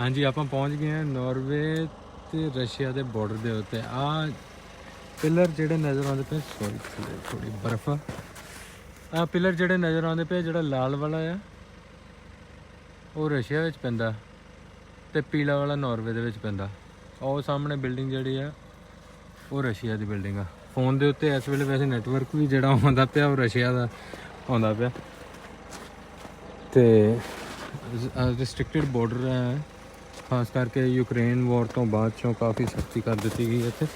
ਹਾਂਜੀ, ਆਪਾਂ ਪਹੁੰਚ ਗਏ ਹਾਂ ਨਾਰਵੇ ਤੇ ਰਸ਼ੀਆ ਦੇ ਬਾਰਡਰ ਦੇ ਉੱਤੇ। ਆ ਪਿਲਰ ਜਿਹੜੇ ਨਜ਼ਰ ਆਉਂਦੇ ਪਏ ਸੌਰੀ ਥੋੜੀ ਬਰਫ਼ ਆ। ਆਹ ਪਿਲਰ ਜਿਹੜੇ ਨਜ਼ਰ ਆਉਂਦੇ ਪਏ, ਜਿਹੜਾ ਲਾਲ ਵਾਲਾ ਆ, ਉਹ ਰਸ਼ੀਆ ਵਿੱਚ ਪੈਂਦਾ ਤੇ ਪੀਲਾ ਵਾਲਾ ਨਾਰਵੇ ਦੇ ਵਿੱਚ ਪੈਂਦਾ। ਉਹ ਸਾਹਮਣੇ ਬਿਲਡਿੰਗ ਜਿਹੜੀ ਆ, ਉਹ ਰਸ਼ੀਆ ਦੀ ਬਿਲਡਿੰਗ ਆ। ਫੋਨ ਦੇ ਉੱਤੇ ਇਸ ਵੇਲੇ ਵੈਸੇ ਨੈਟਵਰਕ ਵੀ ਜਿਹੜਾ ਆਉਂਦਾ ਪਿਆ, ਉਹ ਰਸ਼ੀਆ ਦਾ ਆਉਂਦਾ ਪਿਆ। ਤੇ ਰਿਸਟ੍ਰਿਕਟਡ ਬਾਰਡਰ ਹੈ ਖਾਸ ਕਰਕੇ ਯੂਕਰੇਨ ਵਾਰ ਤੋਂ ਬਾਅਦ ਚੋਂ ਕਾਫੀ ਸਖਤੀ ਕਰ ਦਿੱਤੀ ਗਈ ਇੱਥੇ।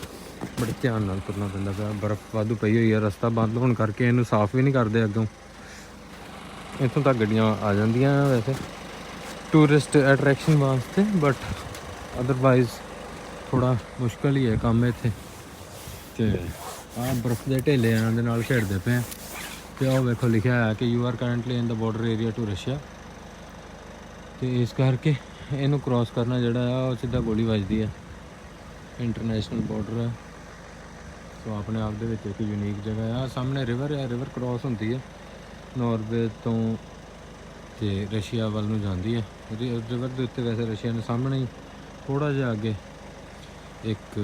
ਬੜੇ ਧਿਆਨ ਨਾਲ ਤੁਰਨਾ ਪੈਂਦਾ ਪਿਆ। ਬਰਫ਼ ਵਾਧੂ ਪਈ ਹੋਈ ਹੈ, ਰਸਤਾ ਬੰਦ ਹੋਣ ਕਰਕੇ ਇਹਨੂੰ ਸਾਫ਼ ਵੀ ਨਹੀਂ ਕਰਦੇ ਅੱਗੋਂ। ਇੱਥੋਂ ਤੱਕ ਗੱਡੀਆਂ ਆ ਜਾਂਦੀਆਂ ਵੈਸੇ। ਟੂਰਿਸਟ ਅਟਰੈਕਸ਼ਨ ਵਾਸਤੇ ਬਟ ਅਦਰਵਾਈਜ਼ ਥੋੜਾ ਮੁਸ਼ਕਲ ਹੀ ਹੈ ਕੰਮ ਇੱਥੇ। ਤੇ ਆਹ ਬਰਫ਼ ਦੇ ਢੇਲੇ ਢੇਲਿਆਂ ਦੇ ਨਾਲ ਖੇਡਦੇ ਪਏ ਆ। ਤੇ ਉਹ ਵੇਖੋ, ਲਿਖਿਆ ਹੈ ਕਿ you are currently in the border area to Russia ਤੇ ਇਸ ਕਰਕੇ ਇਹਨੂੰ ਕ੍ਰਾਸ ਕਰਨਾ ਜਿਹੜਾ ਆ, ਉਹ ਸਿੱਧਾ ਗੋਲੀ ਵੱਜਦੀ ਹੈ ਇੰਟਰਨੈਸ਼ਨਲ ਬਾਰਡਰ ਆ। ਸੋ ਆਪਣੇ ਆਪ ਦੇ ਵਿੱਚ ਇੱਕ ਯੂਨੀਕ ਜਗ੍ਹਾ ਆ। ਸਾਹਮਣੇ ਰਿਵਰ ਆ ਰਿਵਰ ਕ੍ਰਾਸ ਹੁੰਦੀ ਹੈ ਨਾਰਵੇ ਤੋਂ ਤੇ ਰਸ਼ੀਆ ਵੱਲ ਨੂੰ ਜਾਂਦੀ ਹੈ ਰਿਵਰ ਦੇ ਉੱਤੇ ਵੈਸੇ ਰਸ਼ੀਆ ਦੇ ਸਾਹਮਣੇ ਹੀ ਥੋੜਾ ਜਿਹਾ ਅੱਗੇ ਇੱਕ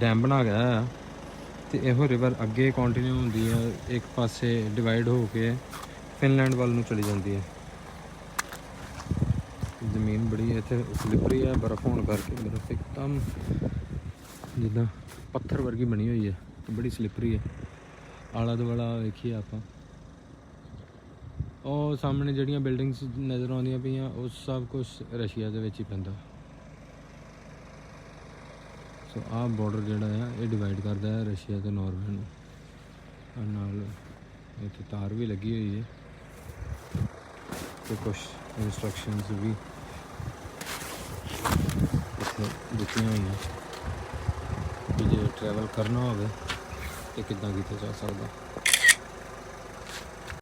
ਡੈਮ ਬਣਾ ਗਿਆ ਆ। ਤੇ ਇਹੋ ਰਿਵਰ ਅੱਗੇ ਕੰਟੀਨਿਊ ਹੁੰਦੀ ਆ। ਇੱਕ ਪਾਸੇ ਡਿਵਾਈਡ ਹੋ ਕੇ ਫਿਨਲੈਂਡ ਵੱਲ ਨੂੰ ਚਲੀ ਜਾਂਦੀ ਹੈ ਜ਼ਮੀਨ ਬੜੀ ਇੱਥੇ ਸਲਿਪਰੀ ਹੈ, ਬਰਫ਼ ਹੋਣ ਕਰਕੇ ਬਰਫ਼ ਇੱਕਦਮ ਜਿੱਦਾਂ ਪੱਥਰ ਵਰਗੀ ਬਣੀ ਹੋਈ ਹੈ, ਤੇ ਬੜੀ ਸਲਿਪਰੀ ਹੈ। ਆਲਾ ਦੁਆਲਾ ਵੇਖੀਏ ਆਪਾਂ। ਉਹ ਸਾਹਮਣੇ ਜਿਹੜੀਆਂ ਬਿਲਡਿੰਗਸ ਨਜ਼ਰ ਆਉਂਦੀਆਂ ਪਈਆਂ, ਉਹ ਸਭ ਕੁਝ ਰਸ਼ੀਆ ਦੇ ਵਿੱਚ ਹੀ ਪੈਂਦਾ। ਸੋ ਆਹ ਬਾਰਡਰ ਜਿਹੜਾ ਆ, ਇਹ ਡਿਵਾਈਡ ਕਰਦਾ ਹੈ ਰਸ਼ੀਆ ਤੇ ਨਾਰਵੇ ਨੂੰ। ਨਾਲ ਇੱਥੇ ਤਾਰ ਵੀ ਲੱਗੀ ਹੋਈ ਹੈ। ਤੇ ਕੁਝ ਇਨਸਟਰਕਸ਼ਨਸ ਵੀ ਇੱਥੇ ਦਿੱਤੀਆਂ ਹੋਈਆਂ ਕਿ ਜੇ ਟਰੈਵਲ ਕਰਨਾ ਹੋਵੇ ਤੇ ਕਿੱਦਾਂ ਕੀਤਾ ਜਾ ਸਕਦਾ